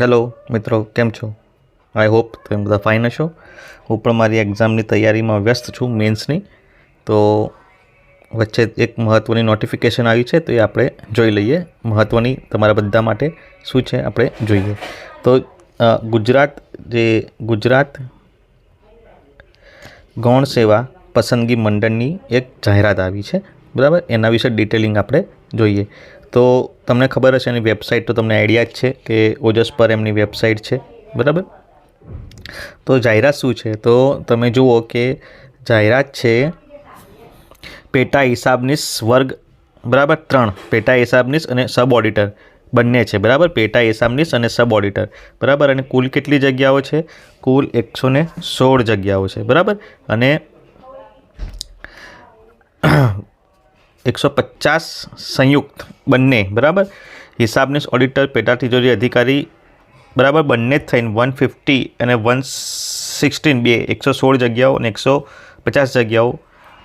Hello મિત્રો, કેમ છો? આઈ હોપ તમે બધા ફાઇન હશો. હું પણ મારી એક્ઝામની તૈયારીમાં વ્યસ્ત છું મેન્સની તો વચ્ચે એક મહત્ત્વની નોટિફિકેશન આવી છે, તો એ આપણે જોઈ લઈએ. મહત્ત્વની તમારા બધા માટે શું છે, આપણે જોઈએ. તો ગુજરાત જે ગુજરાત ગૌણ સેવા પસંદગી મંડળની એક જાહેરાત આવી છે. બરાબર? એના વિશે ડિટેલિંગ આપણે જોઈએ. તો તમને ખબર હશે, એની વેબસાઇટ તો તમને આઈડિયા જ છે કે ઓજસ પર એમની વેબસાઇટ છે, બરાબર? તો જાહેરાત શું છે? તો તમે જુઓ કે જાહેરાત છે, પેટા હિસાબનીસ વર્ગ બરાબર? ત્રણ, પેટા હિસાબનીસ અને સબ ઓડિટર બંને છે, બરાબર? પેટા હિસાબનીસ અને સબ ઓડિટર બરાબર? અને કુલ કેટલી જગ્યાઓ છે? કુલ એકસો સોળ જગ્યાઓ છે, બરાબર? અને એકસો પચાસ સંયુક્ત બંને, બરાબર? હિસાબનીસ ઓડિટર પેટા તિજોરી અધિકારી, બરાબર? બંને થઈને વન ફિફ્ટી અને વન સિક્સટીન બે એકસો સોળ જગ્યાઓ અને એકસો પચાસ જગ્યાઓ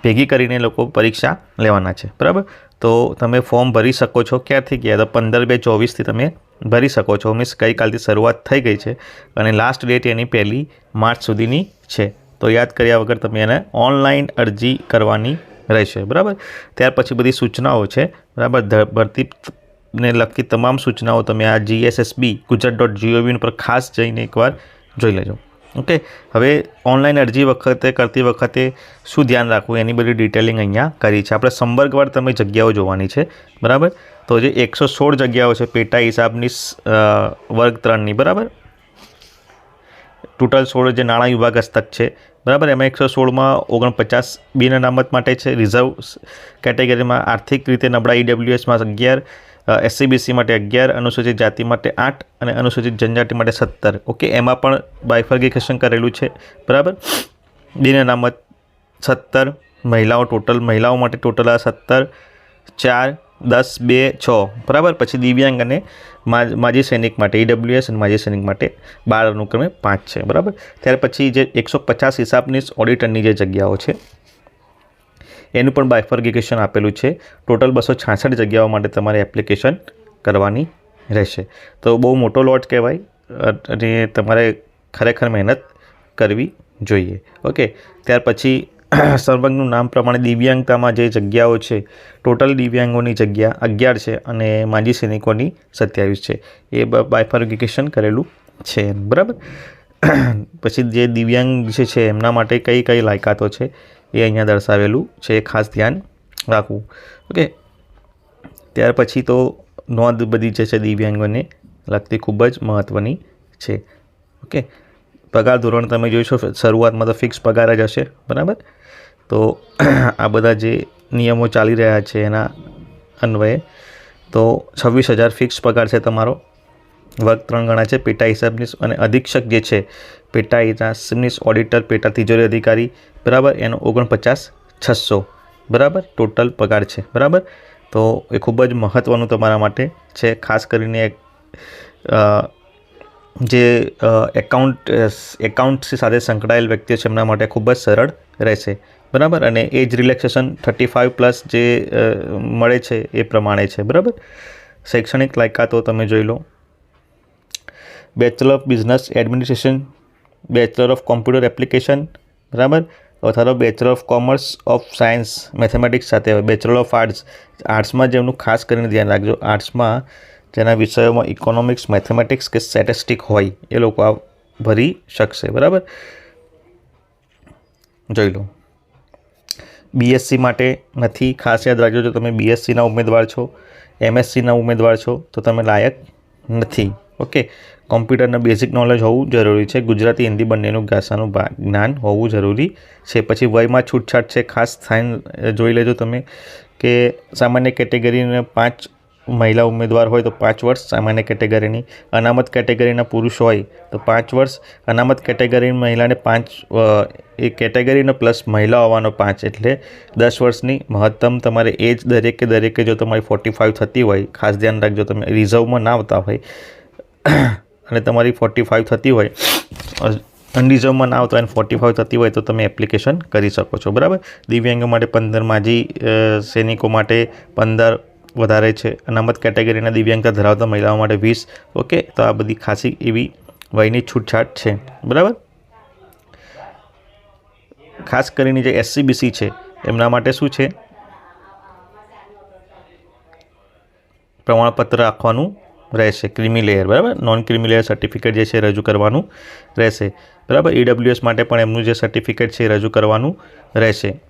ભેગી કરીને લોકો પરીક્ષા લેવાના છે, બરાબર? તો તમે ફોર્મ ભરી શકો છો. ક્યારથી? ગયા તો પંદર બે ચોવીસથી તમે ભરી શકો છો. મીન્સ ગઈકાલથી શરૂઆત થઈ ગઈ છે અને લાસ્ટ ડેટ એની પહેલી માર્ચ સુધીની છે. તો યાદ કર્યા વગર તમે એને ઓનલાઈન અરજી કરવાની રહેશે, બરાબર? ત્યાર પછી બધી સૂચનાઓ છે, બરાબર? ધ- ભરતીને લગતી તમામ સૂચનાઓ તમે આ જીએસએસબી ગુજરાત ડોટ જીઓવી પર ખાસ જઈને એકવાર જોઈ લેજો. ઓકે? હવે ઓનલાઈન અરજી વખતે કરતી વખતે શું ધ્યાન રાખવું, એની બધી ડિટેલિંગ અહીંયા કરી છે. આપણે સંપર્કવાર તમે જગ્યાઓ જોવાની છે, બરાબર? તો જે એકસો સોળ જગ્યાઓ છે, પેટા હિસાબની વર્ગ ત્રણની, બરાબર? ટોટલ સોળ જે નાણાં વિભાગ હસ્તક છે બરાબર, એમાં એકસો સોળમાં ઓગણપચાસ બિન અનામત માટે છે. રિઝર્વ કેટેગરીમાં આર્થિક રીતે નબળા ઈડબ્લ્યુએસમાં અગિયાર એસસીબીસી માટે અગિયાર, અનુસૂચિત જાતિ માટે આઠ અને અનુસૂચિત જનજાતિ માટે સત્તર. ઓકે, એમાં પણ બાયફર્ગિકેશન કરેલું છે. બરાબર? બિન અનામત સત્તર, મહિલાઓ ટોટલ, મહિલાઓ માટે ટોટલ આ સત્તર, ચાર દસ બે છ. બરાબર? પછી દિવ્યાંગ અને માજી સૈનિક માટે ઈડબ્લ્યુએસ અને માજી સૈનિક માટે બાર અનુક્રમે પાંચ છે. બરાબર? ત્યાર પછી જે એકસો પચાસ હિસાબની ઓડિટરની જે જગ્યાઓ છે, એનું પણ બાયફર્ગિકેશન આપેલું છે. ટોટલ બસો છાસઠ જગ્યાઓ માટે તમારે એપ્લિકેશન કરવાની રહેશે. તો બહુ મોટો લોટ કહેવાય અને તમારે ખરેખર મહેનત કરવી જોઈએ. ઓકે? ત્યાર પછી સર્વંગનું નામ પ્રમાણે દિવ્યાંગતામાં જે જગ્યાઓ છે, ટોટલ દિવ્યાંગોની જગ્યા અગિયાર છે અને માજી સૈનિકોની સત્યાવીસ છે. એ બાયફાર્ગિકેશન કરેલું છે બરાબર? પછી જે દિવ્યાંગ વિશે છે, એમના માટે કઈ કઈ લાયકાતો છે, એ અહીંયા દર્શાવેલું છે. ખાસ ધ્યાન રાખવું. ઓકે ત્યાર પછી તો નોંધ બધી જે છે દિવ્યાંગોને લગતી ખૂબ જ મહત્ત્વની છે. ઓકે પગાર ધોરણ તમે જોઈશો શરૂઆતમાં તો ફિક્સ પગાર જ હશે, બરાબર? તો આ બધા જે નિયમો ચાલી રહ્યા છે એના અન્વયે, તો છવ્વીસ હજાર ફિક્સ પગાર છે તમારો. વર્ગ ત્રણ ગણા છે, પેટા હિસાબની અને અધિક્ષક જે છે, પેટા હિસાબની ઓડિટર પેટા તિજોરી અધિકારી, બરાબર? એનો ઓગણપચાસ છસો, બરાબર? ટોટલ પગાર છે, બરાબર? તો એ ખૂબ જ મહત્ત્વનું તમારા માટે છે, ખાસ કરીને જે એકાઉન્ટ એકાઉન્ટ્સ સાથે સંકળાયેલ વ્યક્તિઓ છે, એમના માટે ખૂબ જ સરળ રહેશે. બરાબર? અને age relaxation thirty five plus જે મળે છે, એ પ્રમાણે છે. બરાબર? શૈક્ષણિક લાયકાતો તમે જોઈ લો. Bachelor of business administration bachelor of computer application બરાબર? અથવા bachelor of commerce of science mathematics સાથે બેચલર ઓફ આર્ટ્સ આર્ટ્સમાં જેમનું ખાસ કરીને ધ્યાન રાખજો આર્ટ્સમાં જેના વિષયોમાં ઇકોનોમિક્સ મેથેમેટિક્સ કે સ્ટેટિસ્ટિક હોય, એ લોકો આ ભરી શકશે, બરાબર? જોઈ લો. બીએસસી માટે નથી ખાસ યાદ રાખજો, જો તમે બીએસસીના ઉમેદવાર છો એમએસસીના ઉમેદવાર છો, તો તમે લાયક નથી, ઓકે? કોમ્પ્યુટરના બેઝિક નોલેજ હોવું જરૂરી છે, ગુજરાતી, હિન્દી બંનેનું ભાષાનું જ્ઞાન હોવું જરૂરી છે. પછી વયમાં છૂટછાટ છે, ખાસ સાઇન, જોઈ લેજો તમે કે સામાન્ય કેટેગરીને પાંચ મહિલા ઉમેદવાર હોય તો પાંચ વર્ષ સામાન્ય કેટેગરીની અનામત કેટેગરીના પુરુષ હોય તો પાંચ વર્ષ. અનામત કેટેગરીની મહિલાને પાંચ એ કેટેગરીનો પ્લસ મહિલા હોવાનો પાંચ એટલે દસ વર્ષની મહત્તમ તમારે એજ દરેકે દરેકે જો તમારી ફોર્ટી ફાઇવ થતી હોય, ખાસ ધ્યાન રાખજો તમે રિઝર્વમાં ના આવતા હોય. અને તમારી ફોર્ટી ફાઇવ થતી હોય અનરિઝર્વમાં ના આવતા અને ફોર્ટી ફાઇવ થતી હોય તો તમે એપ્લિકેશન કરી શકો છો, બરાબર? દિવ્યાંગો માટે પંદર માજી સૈનિકો માટે પંદર વધારે છે. અનામત કેટેગરીના દિવ્યાંગતા ધરાવતા મહિલાઓ માટે વીસ, ઓકે, તો આ બધી ખાસી એવી વયની છૂટછાટ છે. બરાબર? ખાસ કરીને જે એસસીબીસી છે, એમના માટે શું છે? પ્રમાણપત્ર આપવાનું રહેશે. ક્રિમી લેયર, બરાબર? નોન ક્રિમી લેયર સર્ટિફિકેટ જે છે, રજૂ કરવાનું રહેશે. બરાબર? ઈડબ્લ્યુએસ માટે પણ એમનું જે સર્ટિફિકેટ છે, એ રજૂ કરવાનું રહેશે.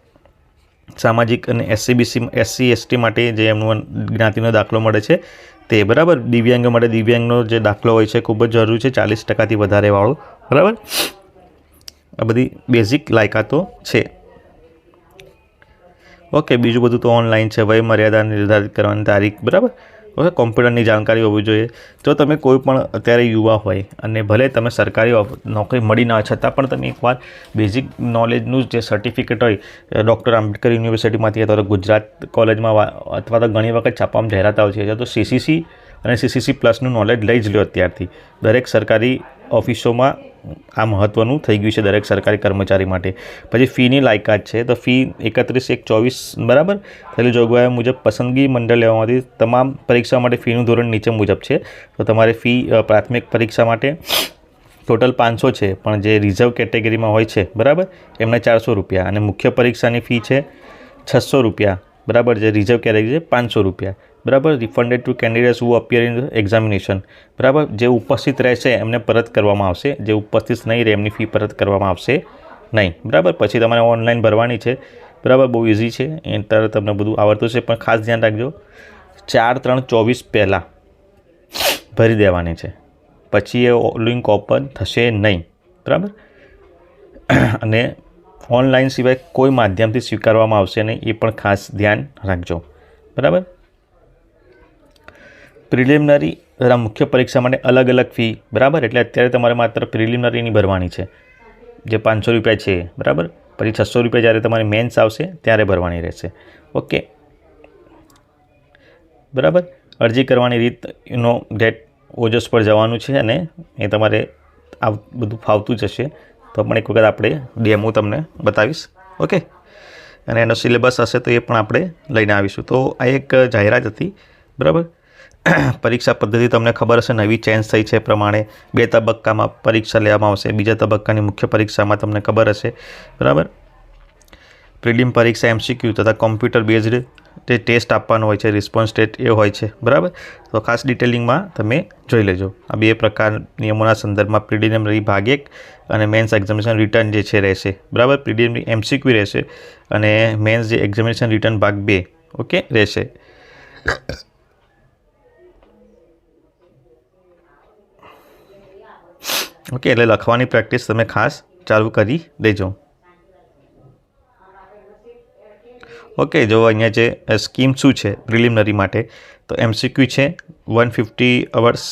સામાજિક અને એસસીબીસી એસસી એસટી માટે જે એમનું જ્ઞાતિનો દાખલો મળે છે, તે બરાબર દિવ્યાંગો માટે દિવ્યાંગનો જે દાખલો હોય છે, ખૂબ જ જરૂરી છે, ચાલીસ ટકાથી વધારે વાળો. બરાબર? આ બધી બેઝિક લાયકાતો છે. ઓકે બીજું બધું તો ઓનલાઈન છે, વય મર્યાદા નિર્ધારિત કરવાની તારીખ, બરાબર? ઓકે, કોમ્પ્યુટરની જાણકારી હોવી જોઈએ. જો તમે કોઈ પણ અત્યારે યુવા હોય અને ભલે તમે સરકારી નોકરી મળી ના છતાં પણ તમે એકવાર બેઝિક નોલેજનું જે સર્ટિફિકેટ હોય ડૉક્ટર આંબેડકર યુનિવર્સિટીમાંથી અથવા તો ગુજરાત કોલેજમાં અથવા તો ઘણી વખત છાપવામાં જાહેરાત આવતી હોય છે, તો સીસીસી અને સીસીસી પ્લસનું નોલેજ લઈ જ લો અત્યારથી. દરેક સરકારી ઓફિસોમાં આ મહત્ત્વનું થઈ ગયું છે દરેક સરકારી કર્મચારી માટે. પછી ફીની લાયકાત છે, તો ફી એકત્રીસ, એક ચોવીસ, બરાબર? થયેલી જોગવાઈઓ મુજબ પસંદગી મંડળ લેવામાંથી તમામ પરીક્ષા માટે ફીનું ધોરણ નીચે મુજબ છે. તો તમારે ફી પ્રાથમિક પરીક્ષા માટે ટોટલ પાંચસો છે, પણ જે રિઝર્વ કેટેગરીમાં હોય છે, બરાબર? એમને ચારસો રૂપિયા. અને મુખ્ય પરીક્ષાની ફી છે છસો રૂપિયા, બરાબર? જે રિઝર્વ કેટેગરી છે, પાંચસો રૂપિયા. બરાબર? Refunded to candidates who appear in examination બરાબર? જે ઉપસ્થિત રહેશે, એમને પરત કરવામાં આવશે. જે ઉપસ્થિત નહીં રહે, એમની ફી પરત કરવામાં આવશે નહીં. બરાબર? પછી તમારે ઓનલાઈન ભરવાની છે. બરાબર? બહુ ઇઝી છે. એ તરત તમને બધું આવડતું છે પણ ખાસ ધ્યાન રાખજો. ચાર, ત્રણ, ચોવીસ પહેલાં ભરી દેવાની છે. પછી એ લિંક ઓપન થશે નહીં. બરાબર? અને ઓનલાઈન સિવાય કોઈ માધ્યમથી સ્વીકારવામાં આવશે નહીં. એ પણ ખાસ ધ્યાન રાખજો. બરાબર? પ્રિલિમિનરી તથા મુખ્ય પરીક્ષા માટે અલગ અલગ ફી, બરાબર? એટલે અત્યારે તમારે માત્ર પ્રિલિમિનરીની ભરવાની છે. જે પાંચસો રૂપિયા છે, બરાબર? પછી છસો રૂપિયા જ્યારે તમારી મેન્સ આવશે, ત્યારે ભરવાની રહેશે. ઓકે? બરાબર? અરજી કરવાની રીતનો ડેટ ઓજસ પર જવાનું છે અને એ તમારે આ બધું ફાવતું જ હશે. તો પણ એક વખત આપણે ડેમો તમને બતાવીશ. ઓકે? અને એનો સિલેબસ હશે તો એ પણ આપણે લઈને આવીશું. તો આ એક જાહેરાત હતી, બરાબર? પરીક્ષા પદ્ધતિ તમને ખબર હશે, નવી ચેન્જ થઈ છે પ્રમાણે. બે તબક્કામાં પરીક્ષા લેવામાં આવશે. બીજા તબક્કાની મુખ્ય પરીક્ષામાં તમને ખબર હશે. બરાબર? પ્રિલિમ પરીક્ષા, એમસીક્યુ તથા કોમ્પ્યુટર બેઝડ જે ટેસ્ટ આપવાનો હોય છે. રિસ્પોન્સ ટેસ્ટ એ હોય છે. બરાબર? તો ખાસ ડિટેલિંગમાં તમે જોઈ લેજો. આ બે પ્રકાર નિયમોના સંદર્ભમાં પ્રિલિમિનરી ભાગ એક અને મેન્સ એક્ઝામિનેશન રિટર્ન જે છે રહેશે. બરાબર? પ્રિલિમિનરી એમસીક્યુ રહેશે અને મેન્સ જે એક્ઝામિનેશન રિટર્ન ભાગ બે, ઓકે? રહેશે. ઓકે, એટલે લખવાની પ્રેક્ટિસ તમે ખાસ ચાલુ કરી દેજો. ઓકે, જો અહીંયા જે સ્કીમ શું છે પ્રિલિમિનરી માટે, તો એમસીક્યુ છે one fifty hours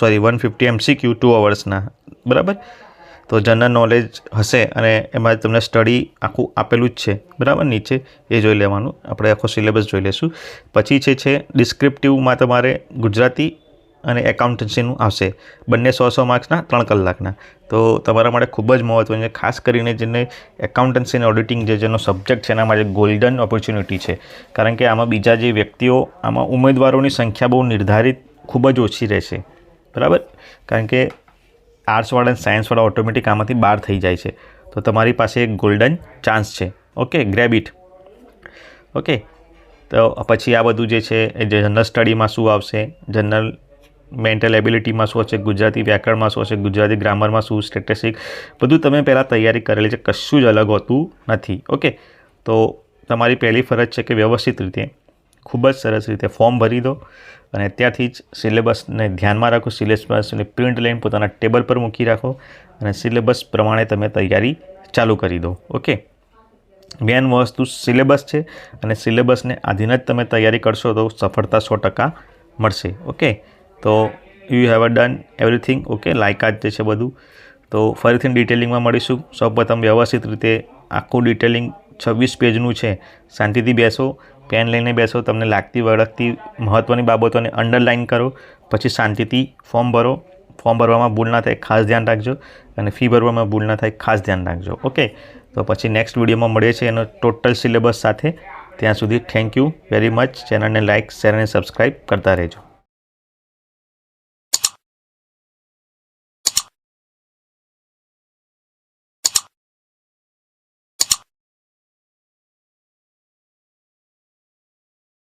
sorry one fifty MCQ two અવર્સના બરાબર? તો જનરલ નોલેજ હશે અને એમાં તમને સ્ટડી આખું આપેલું જ છે, બરાબર? નીચે એ જોઈ લેવાનું, આપણે આખો સિલેબસ જોઈ લઈશું પછી છે છે ડિસ્ક્રિપ્ટિવમાં તમારે ગુજરાતી અને એકાઉન્ટન્સીનું આવશે. બંને સો સો માર્ક્સના, ત્રણ કલાકના. તો તમારા માટે ખૂબ જ મહત્ત્વનું છે, ખાસ કરીને જેને એકાઉન્ટન્સી અને ઓડિટિંગ જે જેનો સબ્જેક્ટ છે, એના માટે ગોલ્ડન ઓપોર્ચ્યુનિટી છે. કારણ કે આમાં બીજા જે વ્યક્તિઓ, આમાં ઉમેદવારોની સંખ્યા બહુ નિર્ધારિત ખૂબ જ ઓછી રહેશે. બરાબર? કારણ કે આર્ટ્સવાળા અને સાયન્સવાળા ઓટોમેટિક આમાંથી બહાર થઈ જાય છે. તો તમારી પાસે એક ગોલ્ડન ચાન્સ છે. ઓકે ગ્રેબ ઇટ ઓકે તો પછી આ બધું જે છે, એ જનરલ સ્ટડીમાં શું આવશે? જનરલ મેન્ટલ એબિલિટીમાં શું હશે? ગુજરાતી વ્યાકરણમાં શું હશે? ગુજરાતી ગ્રામરમાં શું સ્ટેટિસ્ટિક બધું તમે પહેલાં તૈયારી કરેલી છે. કશું જ અલગ હોતું નથી. ઓકે તો તમારી પહેલી ફરજ છે કે વ્યવસ્થિત રીતે, ખૂબ જ સરસ રીતે ફોર્મ ભરી દો અને ત્યાંથી જ સિલેબસને ધ્યાનમાં રાખો. સિલેબસને પ્રિન્ટ લઈને પોતાના ટેબલ પર મૂકી રાખો અને સિલેબસ પ્રમાણે તમે તૈયારી ચાલુ કરી દો. ઓકે મેન વસ્તુ સિલેબસ છે અને સિલેબસને આધીન જ તમે તૈયારી કરશો તો સફળતા સો ટકા મળશે. ઓકે તો you have done everything okay લાયકાત જે છે બધું. તો ફરીથી ડિટેલિંગમાં મળીશું. સૌપ્રથમ વ્યવસ્થિત રીતે આખું ડિટેલિંગ છવ્વીસ પેજનું છે. શાંતિથી બેસો પેન લઈને બેસો, તમને લાગતી વળગતી મહત્ત્વની બાબતોને અંડરલાઇન કરો, પછી શાંતિથી ફોર્મ ભરો. ફોર્મ ભરવામાં ભૂલ ના થાય, ખાસ ધ્યાન રાખજો. અને ફી ભરવામાં ભૂલ ના થાય, ખાસ ધ્યાન રાખજો ઓકે તો પછી નેક્સ્ટ વિડીયોમાં મળીએ છીએ એનો ટોટલ સિલેબસ સાથે. ત્યાં સુધી થેન્ક યુ વેરી મચ ચેનલને લાઇક શેર અને સબસ્ક્રાઈબ કરતા રહેજો.